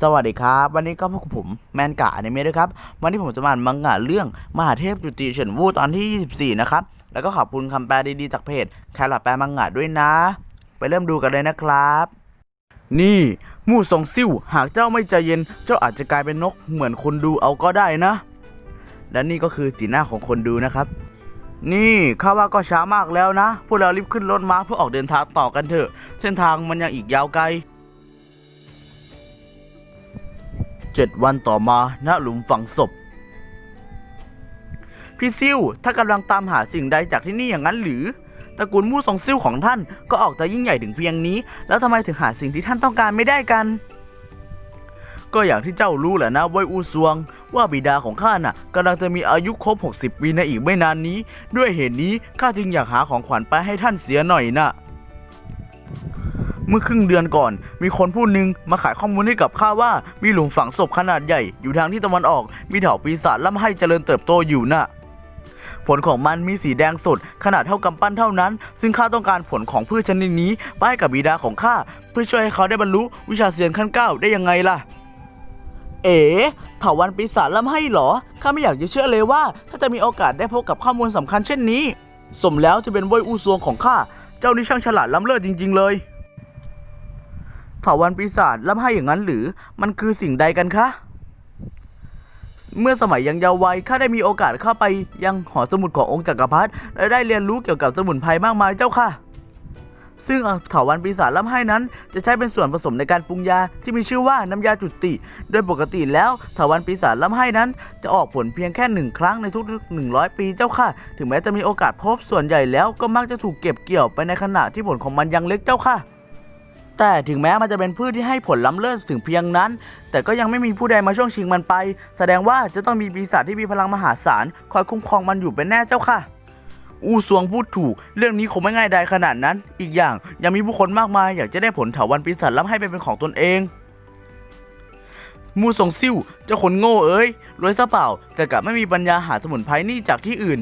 สวัสดีครับ วันนี้ก็พบกับผมแมนกะอนิเมะด้วยครับ วันนี้ผมจะมาอ่านมังงะเรื่องมหาเทพจุติเฉินวูตอนที่ 24 นะครับ แล้วก็ขอบคุณคำแปลดีๆจากเพจแคลรอทแปลมังงะด้วยนะ ไปเริ่มดูกันเลยนะครับ นี่มู่ซงซิ่วหากเจ้าไม่ใจเย็น เจ้าอาจจะกลายเป็นนกเหมือนคนดูเอาก็ได้นะ และนี่ก็คือสีหน้าของคนดูนะครับ นี่ข้าว่าก็ช้ามากแล้วนะ พวกเรารีบขึ้นรถม้าเพื่อออกเดินทางต่อกันเถอะ เส้นทางมันยังอีกยาวไกล เจ็ดวันต่อมาณหลุมฝังศพ พี่ซิ่วถ้ากำลังตามหาสิ่งใดจากที่นี่อย่างนั้นหรือตระกูลมู่ซงซิ่วของท่านก็ออกจะยิ่งใหญ่ถึงเพียงนี้ แล้วทำไมถึงหาสิ่งที่ท่านต้องการไม่ได้กัน ก็อย่างที่เจ้ารู้แหละนะเว้ยอูซวง ว่าบิดาของข้าน่ะกำลังจะมีอายุครบ 60 ปีในอีกไม่นานนี้ ด้วยเหตุนี้ข้าจึงอยากหาของขวัญไปให้ท่านเสียหน่อยน่ะ เมื่อครึ่งเดือนก่อน มีคนผู้หนึ่งมาขายข้อมูลให้กับข้าว่า มีหลุมฝังศพขนาดใหญ่อยู่ทางที่ตะวันออก มีเถาปีศาจล่ำให้เจริญเติบโตอยู่น่ะผลของมันมีสีแดงสดขนาดเท่ากำปั้นเท่านั้น ซึ่งข้าต้องการผลของพืชชนิดนี้ไปให้กับบิดาของข้าเพื่อช่วยให้เขาได้บรรลุวิชาเซียนขั้นเก้าได้ยังไงล่ะ เอ๋เถาวันปีศาจล่ำให้เหรอข้าไม่อยากจะเชื่อเลยว่า ถ้าจะมีโอกาสได้พบกับข้อมูลสำคัญเช่นนี้ สมแล้วจะเป็นว้ยอูซวงของข้าเจ้านี่ช่างฉลาดล้ำเลิศจริง ๆ เลย เถาวันปีศาจล่ำให้อย่างนั้นหรือ มันคือสิ่งใดกันคะ เมื่อสมัยยังเยาว์วัยข้าได้มีโอกาสเข้าไปยังหอสมุดขององค์จักรพรรดิและได้เรียนรู้เกี่ยวกับสมุนไพรมากมายเจ้าค่ะ ซึ่งเถาวันปีศาจล่ำให้นั้น จะใช้เป็นส่วนผสมในการปรุงยาที่มีชื่อว่าน้ำยาจุติ โดยปกติแล้วเถาวันปีศาจล่ำให้นั้น จะออกผลเพียงแค่หนึ่งครั้งในทุกๆ100 ปีเจ้าค่ะ ถึงแม้จะมีโอกาสพบส่วนใหญ่แล้วก็มักจะถูกเก็บเกี่ยวไปในขณะที่ผลของมันยังเล็กเจ้าค่ะ แต่ถึงแม้มันจะเป็นพืชที่ให้ผลล้ำเลิศถึงเพียงนั้น แต่ก็ยังไม่มีผู้ใดมาช่วงชิงมันไป แสดงว่าจะต้องมีปีศาจที่มีพลังมหาศาลคอยคุ้มครองมันอยู่เป็นแน่เจ้าค่ะ อู้ซวงพูดถูก เรื่องนี้คงไม่ง่ายใดขนาดนั้น อีกอย่างยังมีผู้คนมากมายอยากจะได้ผลเถาวันปีศาจรับให้เป็นของตนเองมูสงซิ่วเจ้าคนโง่เอ้ยรวยซะเปล่าจะกลับไม่มีปัญญาหาสมุนไพรนี่จากที่อื่น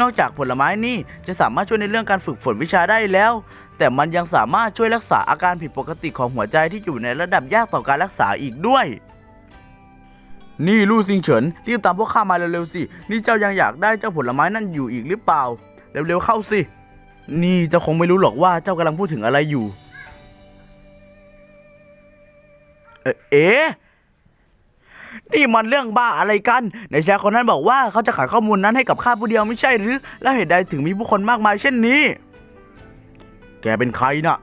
นอกจากผลไม้นี่จะสามารถช่วยในเรื่องการฝึกฝนวิชาได้แล้ว แต่มันยังสามารถช่วยรักษาอาการผิดปกติของหัวใจที่อยู่ในระดับยากต่อการรักษาอีกด้วย นี่ลู่ซิงเฉินรีบตามพวกข้ามาเร็วๆสิ นี่เจ้ายังอยากได้เจ้าผลไม้นั่นอยู่อีกหรือเปล่า เร็วๆเข้าสิ นี่เจ้าคงไม่รู้หรอกว่าเจ้ากำลังพูดถึงอะไรอยู่ เอ๊ะนี่มันเรื่องบ้าอะไรกัน ในแชายคนนั้นบอกว่าเขาจะขายข้อมูลนั้นให้กับข้าผู้เดียวไม่ใช่หรือ แล้วเหตุใดถึงมีผู้คนมากมายเช่นนี้ แกเป็นใครน่ะ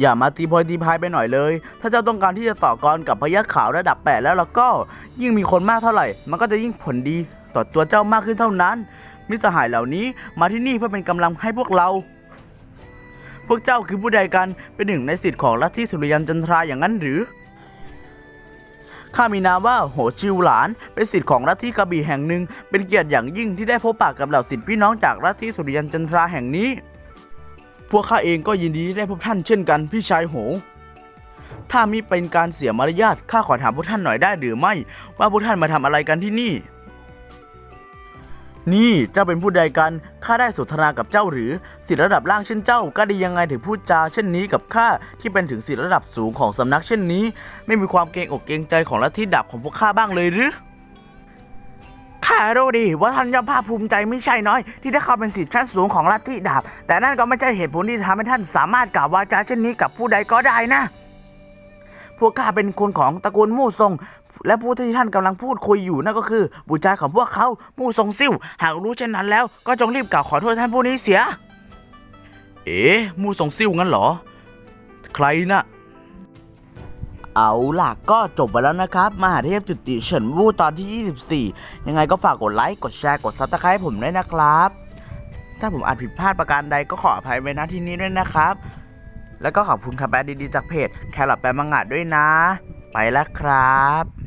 อย่ามาตีโพยตีพายไปหน่อยเลย ถ้าเจ้าต้องการที่จะต่อกรกับพยัคฆ์ขาวระดับแปดแล้วแล้วก็ยิ่งมีคนมากเท่าไหร่ มันก็จะยิ่งผลดีต่อตัวเจ้ามากขึ้นเท่านั้น มิตรสหายเหล่านี้มาที่นี่เพื่อเป็นกำลังให้พวกเรา พวกเจ้าคือผู้ใดกันเป็นหนึ่งในสิทธิ์ของลัทธิสุริยันจันทราอย่างนั้นหรือ ข้ามีนามว่าโหชิวหลาน เป็นสิทธิ์ของรัฐที่กระบี่แห่งหนึ่ง เป็นเกียรติอย่างยิ่งที่ได้พบปะกับเหล่าสิทธิพี่น้องจากรัฐที่สุริยันจันทราแห่งนี้ พวกข้าเองก็ยินดีที่ได้พบท่านเช่นกันพี่ชายโห ถ้ามิเป็นการเสียมารยาทข้าขอถามพวกท่านหน่อยได้หรือไม่ ว่าพวกท่านมาทำอะไรกันที่นี่ นี่เจ้าเป็นผู้ใดกัน ข้าได้สนทนากับเจ้าหรือสิทธิระดับล่างเช่นเจ้าก็ดียังไงถึงพูดจาเช่นนี้กับข้าที่เป็นถึงสิทธิระดับสูงของสำนักเช่นนี้ ไม่มีความเกรงอกเกรงใจของลัทธิดาบของพวกข้าบ้างเลยหรือข้ารู้ดีว่าท่านย่อมภาคภูมิใจไม่ใช่น้อย ที่ได้เข้าเป็นสิทธิชั้นสูงของลัทธิดาบ แต่นั่นก็ไม่ใช่เหตุผลที่ทำให้ท่านสามารถกล่าววาจาเช่นนี้กับผู้ใดก็ได้นะ พวกข้าเป็นคนของตระกูลมู่ซงและผู้ที่ท่านกำลังพูดคุยอยู่นั่นก็คือบุตรชายของพวกเขามู่ซงซิ่วหากรู้เช่นนั้นแล้วก็จงรีบกล่าวขอโทษท่านผู้นี้เสีย เอ๋มู่ซงซิ่วงั้นเหรอ ใครนะเอาล่ะก็จบไปแล้วนะครับ มหาเทพจุติเฉินวู่ตอนที่ 24 ยังไงก็ฝากกดไลค์ กดแชร์ กดซับสไครต์ผมด้วยนะครับ ถ้าผมอาจผิดพลาดประการใดก็ขออภัยไว้ณที่นี้ด้วยนะครับ แล้วก็ขอบคุณคำแปลดีๆจากเพจแครอทแปลมังงะด้วยนะ ไปแล้วครับ